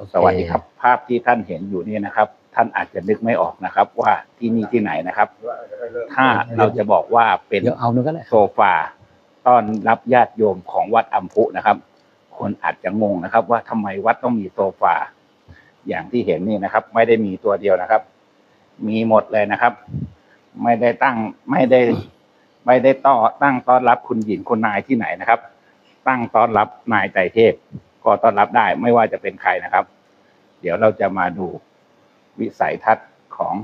โอเคสวัสดีครับ ภาพที่ท่านเห็นอยู่นี่นะครับ ท่านอาจจะนึกไม่ออกนะครับ ว่าที่นี่ที่ไหนนะครับ ถ้าเราจะบอกว่าเป็นเดี๋ยวเอานึงก็ได้โซฟาต้อนรับญาติโยมของวัดอัมพุนะครับ คนอาจจะงงนะครับ ว่าทำไมวัดต้องมีโซฟา อย่างที่เห็นนี่นะครับ ไม่ได้มีตัวเดียวนะครับ มีหมดเลยนะครับ ไม่ได้ตั้งไม่ได้ ไม่ได้ต้อตั้งต้อนรับคุณหญิงคุณนายที่ไหนนะครับ ตั้งต้อนรับนายไตรเทพ ก็ต้อนรับได้ไม่ว่าจะเป็นใครนะครับ เดี๋ยวเราจะมาดูวิสัยทัศน์ของ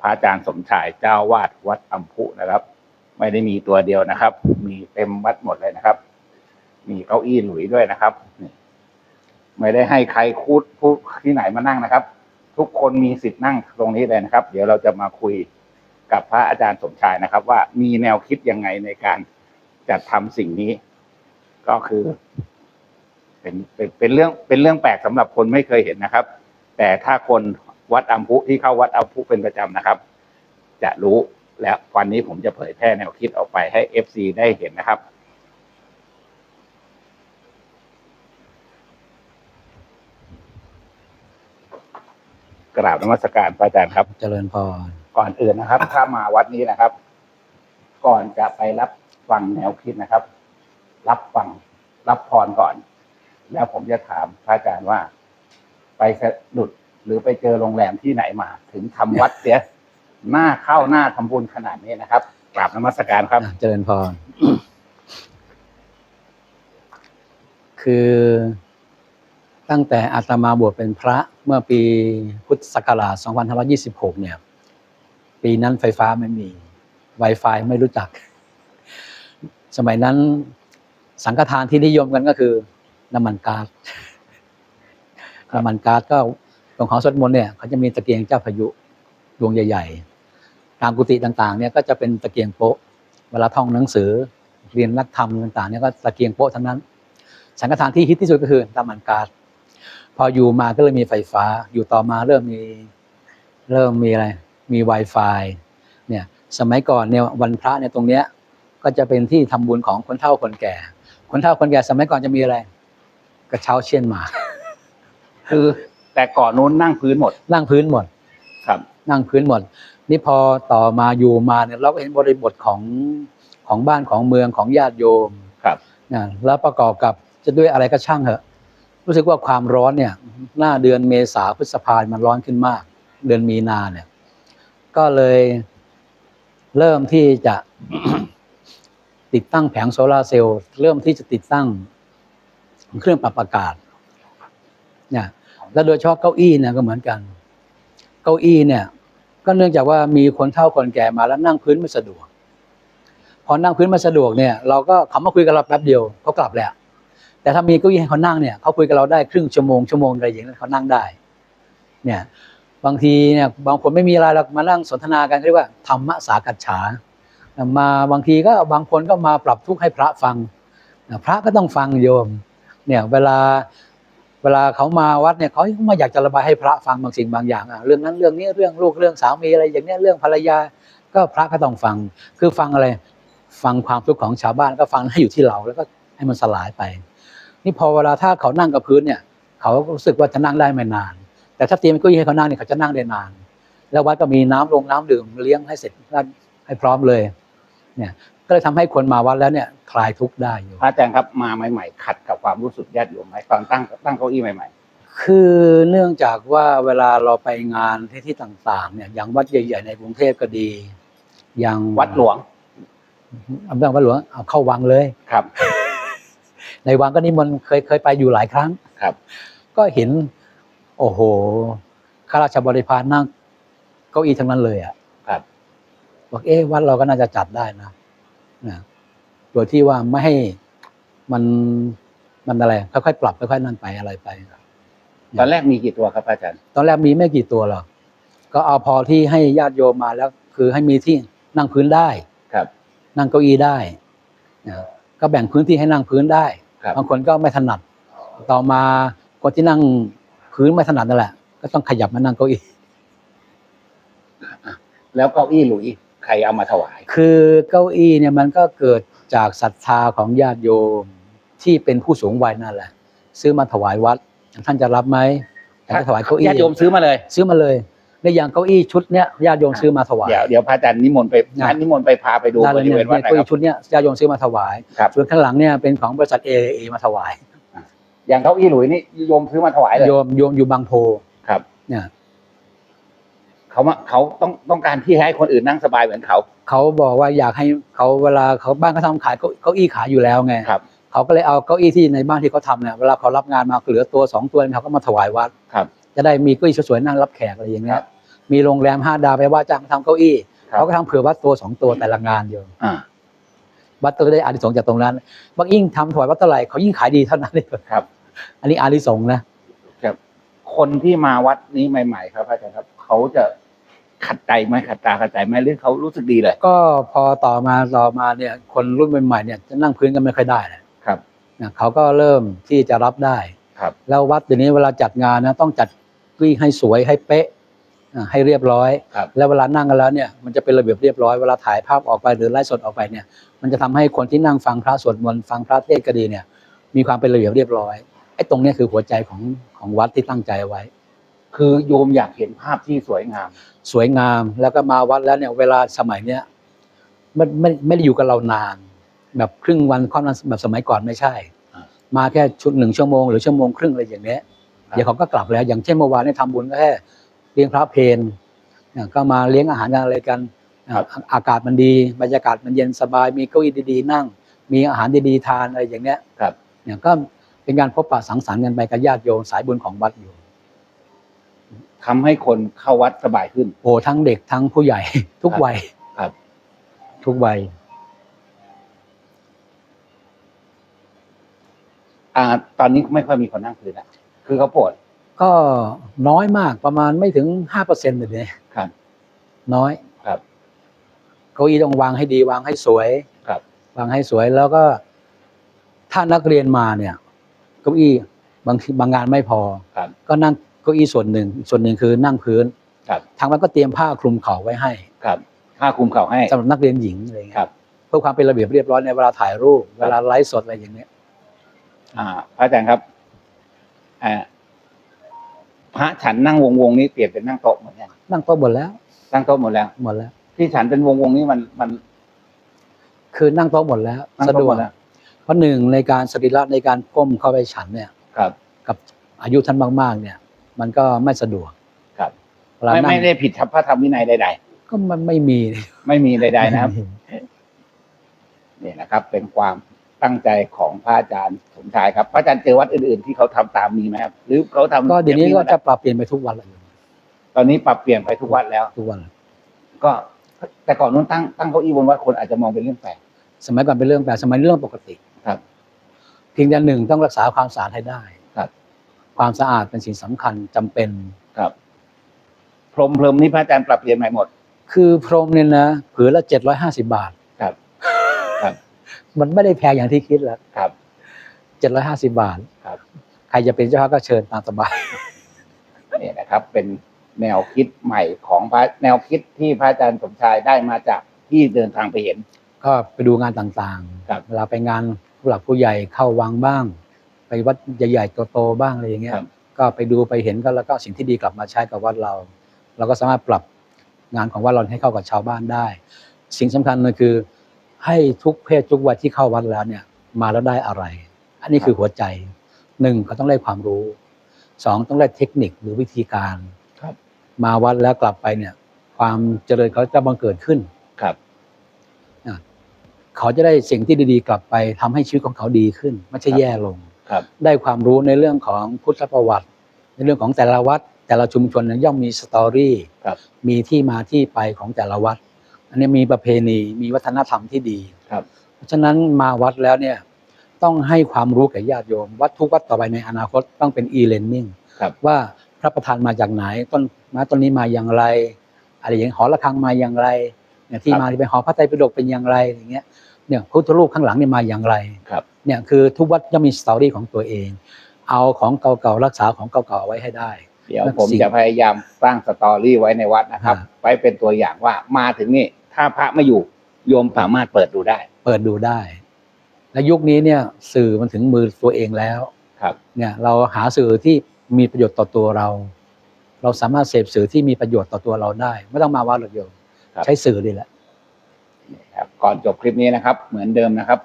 พระอาจารย์สมชายเจ้าวาดวัดอัมพุนะครับ ไม่ได้มีตัวเดียวนะครับ มีเต็มวัดหมดเลยนะครับ มีเก้าอี้หลุยด้วยนะครับไม่ได้ให้ใครคูดผู้ที่ไหนมานั่งนะครับ ทุกคนมีสิทธิ์นั่งตรงนี้เลยนะครับ เดี๋ยวเราจะมาคุยกับพระอาจารย์สมชายนะครับ ว่ามีแนวคิดยังไงในการจัดทำสิ่งนี้ ก็คือ เป็นเป็นเป็นเรื่องเป็นเรื่องแปลกสำหรับคนไม่เคยเห็นนะครับ แต่ถ้าคนวัดอัมพุที่เข้าวัดอัมพุเป็นประจำนะครับ จะรู้และวันนี้ผมจะเผยแพร่แนวคิดออกไปให้เอฟซีได้เห็นนะครับ กราบนมัสการพระอาจารย์ครับ เจริญพร ก่อนอื่นนะครับ ถ้ามาวัดนี้นะครับ ก่อนจะไปรับฟังแนวคิดนะครับ รับฟังรับพรก่อน แล้วผมจะถามพระอาจารย์ว่า ไปสะดุดหรือไปเจอโรงแรมที่ไหนมา ถึงทำวัดเสียหน้าเข้าหน้าทำบุญขนาดนี้นะครับกราบนมัสการครับอะเจริญพรคือตั้งแต่อาตมาบวชเป็นพระเมื่อปีพุทธศักราช 2526 เนี่ย ปีนั้นไฟฟ้าไม่มี Wi-Fi ไม่รู้จัก สมัยนั้นสังฆทานที่นิยมกันก็คือ น้ำมันก๊าซน้ำมันก๊าซก็ตรงหอสวดมนต์เนี่ยเขาจะมีตะเกียงเจ้าพายุดวงใหญ่ ๆ ตามกุฏิต่างๆ เนี่ยก็จะเป็นตะเกียงโป๊ะ เวลาท่องหนังสือเรียนนักธรรมต่างๆเนี่ยก็ตะเกียงโป๊ะทั้งนั้น สังฆทานที่ฮิตที่สุดก็คือน้ำมันก๊าซพออยู่มาก็เลยมีไฟฟ้า อยู่ต่อมาเริ่มมีเริ่มมีอะไร มี Wi-Fi เนี่ย สมัยก่อนเนี่ยวันพระเนี่ยตรงเนี้ยก็จะเป็นที่ทำบุญของคนเฒ่าคนแก่ คนเฒ่าคนแก่สมัยก่อนจะมีอะไร กระเช้าเชียนหมากคือแต่ก่อนนู้นนั่งพื้นหมด นั่งพื้นหมด ครับ นั่งพื้นหมด นี่พอต่อมาอยู่มาเนี่ยเราก็เห็นบริบทของของบ้านของเมืองของญาติโยมครับนะแล้วประกอบกับจะด้วยอะไรก็ช่างเหอะ รู้สึกว่าความร้อนเนี่ย หน้าเดือนเมษาพฤษภามันร้อนขึ้นมาก เดือนมีนาเนี่ย ก็เลยเริ่มที่จะติดตั้งแผงโซลาร์เซลล์เริ่มที่จะติดตั้ง เครื่องปรับอากาศเนี่ยแล้วโดยเฉพาะเก้าอี้เนี่ยก็เหมือนกัน เก้าอี้เนี่ย ก็เนื่องจากว่ามีคนเฒ่าคนแก่มาแล้วนั่งพื้นไม่สะดวก พอนั่งพื้นไม่สะดวกเนี่ย เราก็เขามาคุยกับเราแป๊บเดียวเขากลับแล้วแต่ถ้ามีเก้าอี้ให้เขานั่งเนี่ยเขาคุยกับเราได้ครึ่งชั่วโมงชั่วโมงอะไรอย่างนั้นเขานั่งได้ เนี่ย บางทีเนี่ยบางคนไม่มีอะไรเรามานั่งสนทนากันเรียกว่าธรรมะสากัจฉามาบางทีก็บางคนก็มาปรับทุกข์ให้พระฟัง พระก็ต้องฟังโยม เนี่ยเวลาเวลาเขามาวัดเนี่ยเขาไม่อยากจะระบายให้พระฟังบางสิ่งบางอย่างอะเรื่องนั้นเรื่องนี้เรื่องลูกเรื่องสามีอะไรอย่างเนี้ยเรื่องภรรยาก็พระก็ต้องฟัง คือฟังอะไร ฟังความทุกข์ของชาวบ้านก็ฟังให้อยู่ที่เราแล้วก็ให้มันสลายไป นี่พอเวลาถ้าเขานั่งกับพื้นเนี่ย เขารู้สึกว่าจะนั่งได้ไม่นาน แต่ถ้าเตรียมเก้าอี้ให้เขานั่งเนี่ยเขาจะนั่งได้นาน แล้ววัดก็มีน้ำลงน้ำดื่มเลี้ยงให้เสร็จให้พร้อมเลย เนี่ย ก็เลยทำให้คนมาวัดแล้วเนี่ยคลายทุกข์ได้อยู่ พระอาจารย์ครับมาใหม่ๆขัดกับความรู้สึกญาติโยมไหมตอนตั้งตั้งเก้าอี้ใหม่คือเนื่องจากว่าเวลาเราไปงานที่ที่ต่างๆ เนี่ยอย่างวัดใหญ่ๆในกรุงเทพก็ดี อย่างๆ วัดหลวงอำเภอวัดหลวงเอาเข้าวังเลย ครับ ในวังก็นิมนต์เคยเคยไปอยู่หลายครั้ง ครับ ก็เห็น โอ้โหข้าราชบริพารนั่งเก้าอี้ทั้งนั้นเลยอะครับ บอกเอ๊ะวัดเราก็น่าจะจัดได้นะ นะโดยที่ว่าไม่ให้มันมันอะไรค่อยๆปรับค่อยๆนั่นไปอะไรไป ตอนแรกมีกี่ตัวครับพระอาจารย์ ตอนแรกมีไม่กี่ตัวหรอกก็เอาพอที่ให้ญาติโยมมาแล้ว คือให้มีที่นั่งพื้นได้ครับ นั่งเก้าอี้ได้นะก็แบ่งพื้นที่ให้นั่งพื้นได้ครับบางคนก็ไม่ถนัด ต่อมาคนที่นั่งพื้นไม่ถนัดนั่นแหละ ก็ต้องขยับมานั่งเก้าอี้แล้วเก้าอี้หลุย ใครเอามาถวาย คือเก้าอี้เนี่ยมันก็เกิดจากศรัทธาของญาติโยมที่เป็นผู้สูงวัยนั่นแหละ ซื้อมาถวายวัดท่านจะรับไหมอยากจะถวายเก้าอี้ญาติโยมซื้อมาเลย ซื้อมาเลยในอย่างเก้าอี้ชุดเนี้ยญาติโยมซื้อมาถวายเดี๋ยวเดี๋ยวพระอาจารย์นิมนต์ไปนะท่านนิมนต์ไปพาไปดูได้บเลยริเนี่ยเวณวัดหเก้านะครัอี้บชุดเนี้ยญาติโยมซื้อมาถวายครับส่วนข้างหลังเนี่ยเป็นของบริษัทเอเอมาถวาย อย่างเก้าอี้หลุยนี่โยมซื้อมาถวายเลยโยมโยมอยู่บางโพครับเนี่ย เขามาเขาต้องต้องการที่ให้คนอื่นนั่งสบายเหมือนเขา เขาบอกว่าอยากให้เขาเวลาเขาบ้านเขาทำขายเก้าเก้าอี้ขายอยู่แล้วไงครับเขาก็เลยเอาเก้าอี้ที่ในบ้านที่เขาทำเนี่ยเวลาเขารับงานมาเหลือตัวสองตัวเขาก็มาถวายวัดครับจะได้มีเก้าอี้สวยๆนั่งรับแขกอะไรอย่างเงี้ครัยบมีโรงแรมห้าดาวไปว่าจ้างทำเก้าอี้ครับเขาก็ทำเผื่อวัดตัวสองตัวแต่ละงานโยมอ่าวัดก็ได้อานิสงส์จากตรงนั้นบางยิ่งทำถวายวัดเท่าไหร่เขายิ่งขายดีเท่านั้นเลยครับ อันนี้อานิสงส์นะคนที่มาวัดนี้ใหม่ ๆ ครับพระอาจารย์ครับ เขาจะ ขัดใจไหมขัดตาขัดใจไหมหรือเขารู้สึกดีเลย ก็พอต่อมาต่อมาเนี่ยคนรุ่นใหม่ๆเนี่ยจะนั่งพื้นกันไม่ค่อยได้นะครับนะเขาก็เริ่มที่จะรับได้ครับ แล้ววัดเดี๋ยวนี้เวลาจัดงานนะต้องจัดเกุ้ยให้สวยให้เป๊ะอ่าให้เรียบร้อยครับแล้วเวลานั่งกันแล้วเนี่ยมันจะเป็นระเบียบเรียบร้อยเวลาถ่ายภาพออกไปหรือไลฟ์สดออกไปเนี่ย มันจะทำให้คนที่นั่งฟังพระสวดมนต์ฟังพระเทศน์ก็ดีเนี่ย มีความเป็นระเบียบเรียบร้อยไอ้ตรงเนี้ยคือหัวใจของของวัดที่ตั้งใจเอาไว้ คือโยมอยากเห็นภาพที่สวยงาม สวยงามแล้วก็มาวัดแล้วเนี่ยเวลาสมัยเนี้ยมันไม่ไม่ได้อยู่กับเรานาน แบบครึ่งวันความนั้นแบบสมัยก่อนไม่ใช่อ่ามาแค่ชุดหนึ่งชั่วโมงหรือชั่วโมงครึ่งอะไรอย่างเนี้ยครับเดี๋ยวเขาก็กลับแล้ว อย่างเช่นเมื่อวานเนี่ยทำบุญก็แค่เลี้ยงพระเพลเนี่ยก็มาเลี้ยงอาหารกันอะไรกันอ่าอากาศมันดีบรรยากาศมันเย็นสบาย มีเก้าอี้ดีๆนั่ง มีอาหารดีๆทานอะไรอย่างเนี้ยครับเนี่ยก็เป็นการพบปะสังสรรค์กันไปกับญาติโยมสายบุญของวัดอยู่ ทำให้คนเข้าวัดสบายขึ้น โอ้ทั้งเด็กทั้งผู้ใหญ่ ทุกวัยครับ ทุกวัยอ่า ตอนนี้ไม่ค่อยมีคนนั่งพื้นละคือเขาปวดก็น้อยมากประมาณไม่ถึงห้าเปอร์เซ็นต์เลยเนี่ยครับ น้อยครับ เก้าอี้ต้องวางให้ดีวางให้สวยครับ วางให้สวยแล้วก็ ถ้านักเรียนมาเนี่ย เก้าอี้บางทีบางงานไม่พอ ครับ ก็นั่ง เก้าอี้ส่วนหนึ่งอีกส่วนหนึ่งคือนั่งพื้นครับ ทางวัดก็เตรียมผ้าคลุมเข่าไว้ให้ครับผ้าคลุมเข่าให้สำหรับนักเรียนหญิงอะไรเงี้ครัยบเพื่อความเป็นระเบียบเรียบร้อยในเวลาถ่ายรูปเวลาไลฟ์สดอะไรอย่างเงี้ยอ่า พระอาจารย์ครับอ่าพระฉันนั่งวงวงๆนี้เปลี่ยนเป็นนั่งโต๊ะหมดยังนั่งโต๊ะหมดแล้วนั่งโต๊ะหมดแล้วหมดแล้ว ที่ฉันเป็นวงวงๆนี้มันมัน คือนั่งโต๊ะหมดแล้วนั่งสะดโต๊ะวหมกดแล้วเพราะหนึ่งในการสรีระในการก้มเข้าไปฉันเนี่ย ครับ กับอายุท่านมาก ๆ เนี่ย มันก็ไม่สะดวกครับเวลาไม่นั่งไม่ได้ผิดพระธรรมวินัยใด ก็มันไม่มี ๆ ไม่มีใด ๆ นะครับ นี่นะครับ เป็นความตั้งใจของพระอาจารย์สมชายครับ พระอาจารย์เจอวัดอื่นๆที่เขาทำตามนี้ไหมครับ หรือเขาทำก็เดี๋ยวนี้อางก็จะปรับเปลี่ยนไปทุกวันเลยตอนนี้ปรับเปลี่ยนไปทุกวัดแล้ว ทุกวันก็ แต่ก่อนนู้นตั้งตั้งเก้าอี้บนวัดคนอาจจะมองเป็นเรื่องแปลก สมัยก่อนเป็นเรื่องแปลกสมัยนี้เรื่องปกติครับ เพียงแต่หนึ่งต้องรักษาความสะอาดให้ได้ ครับความสะอาดเป็นสิ่งสำคัญจำเป็น ครับ พรหมเพลิมนี่พระอาจารย์ปรับเปลี่ยนใหม่หมด คือพรมเนี่ยนะผืนละเจ็ดร้อยห้าสิบาทครับครับ มันไม่ได้แพงอย่างที่คิดแล้ว ครับเจ็ดร้อยห้าสิบาทครับ ใครจะเป็นเจ้าภาพก็เชิญตามสบาย นี่นะครับ เป็นแนวคิดใหม่ของพระแนวคิดที่พระอาจารย์สมชายได้มาจากที่เดินทางไปเห็น ก็ไปดูงานต่างครับ ๆเวลาไปงานผู้หลักผู้ใหญ่เข้าวังบ้าง ไปวัดใหญ่ๆโตๆบ้างอะไรอย่างเงี้ยครับก็ไปดูไปเห็นก็แล้วก็สิ่งที่ดีกลับมาใช้กับวัดเรา เราก็สามารถปรับงานของวัดเราให้เข้ากับชาวบ้านได้ สิ่งสำคัญเลยคือ ให้ทุกเพศทุกวัยที่เข้าวัดแล้วเนี่ยมาแล้วได้อะไร อันนี้คือหัวใจหนึ่งเขาต้องได้ความรู้สองต้องได้เทคนิคหรือวิธีการครับ มาวัดแล้วกลับไปเนี่ย ความเจริญเขาจะบังเกิดขึ้น ครับ เขาจะได้สิ่งที่ดีๆ กลับไปทำให้ชีวิตของเขาดีขึ้น ไม่ใช่ครับ แย่ลงครับ ได้ความรู้ในเรื่องของพุทธประวัติ ในเรื่องของแต่ละวัด แต่ละชุมชนเนี่ยย่อมมีสตอรี่ครับมีที่มาที่ไปของแต่ละวัด อันนี้มีประเพณีมีวัฒนธรรมที่ดีครับเพราะฉะนั้นมาวัดแล้วเนี่ยต้องให้ความรู้แก่ญาติโยม วัดทุกวัดต่อไปในอนาคตต้องเป็น e-learning ครับว่าพระประธานมาจากไหนต้นไม้ต้นนี้มาอย่างไรอะไรอย่างหอระฆังมาอย่างไรเนี่ยที่ครับมาที่ไปหอพระไตรปิฎกเป็นอย่างไรอย่างเงี้ย เนี่ยพุทธรูปข้างหลังเนี่ยมาอย่างไรครับเนี่ยคือทุกวัดจะมีสตอรี่ของตัวเอง เอาของเก่าๆรักษาของเก่าๆเอาไว้ให้ได้ เดี๋ยวนั่นผมสิ่งจะพยายามสร้างสตอรี่ไว้ในวัดนะครับอ่าไว้เป็นตัวอย่างว่ามาถึงนี่ถ้าพระไม่อยู่โยมสามารถเปิดดูได้ เปิดดูได้ และยุคนี้เนี่ยสื่อมันถึงมือตัวเองแล้วครับเนี่ยเราหาสื่อที่มีประโยชน์ต่อตัวเรา เราสามารถเสพสื่อที่มีประโยชน์ต่อตัวเราได้ ไม่ต้องมาวัดหรอกโยมครับใช้สื่อนี่แหละครับ ก่อนจบคลิปนี้นะครับ เหมือนเดิมนะครับ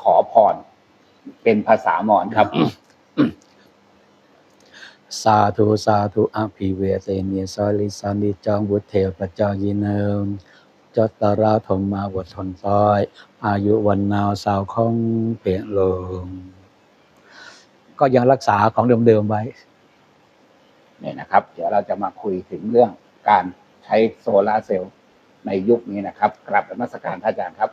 ขอพรเป็นภาษามอญครับ สาธุ สาธุอภิเวเตเนสาลิสานิจังวุฒเทปจายินเนมจัตตาราธรรมาวัทนซ้อย อายุวันนาวสาวคงเปลี่ยนลง ก็ยังรักษาของเดิมๆไว้เนี่ยนะครับ เดี๋ยวเราจะมาคุยถึงเรื่องการใช้โซลาร์เซลล์ ในยุคนี้นะครับกลับนมัสการท่านอาจารย์ครับ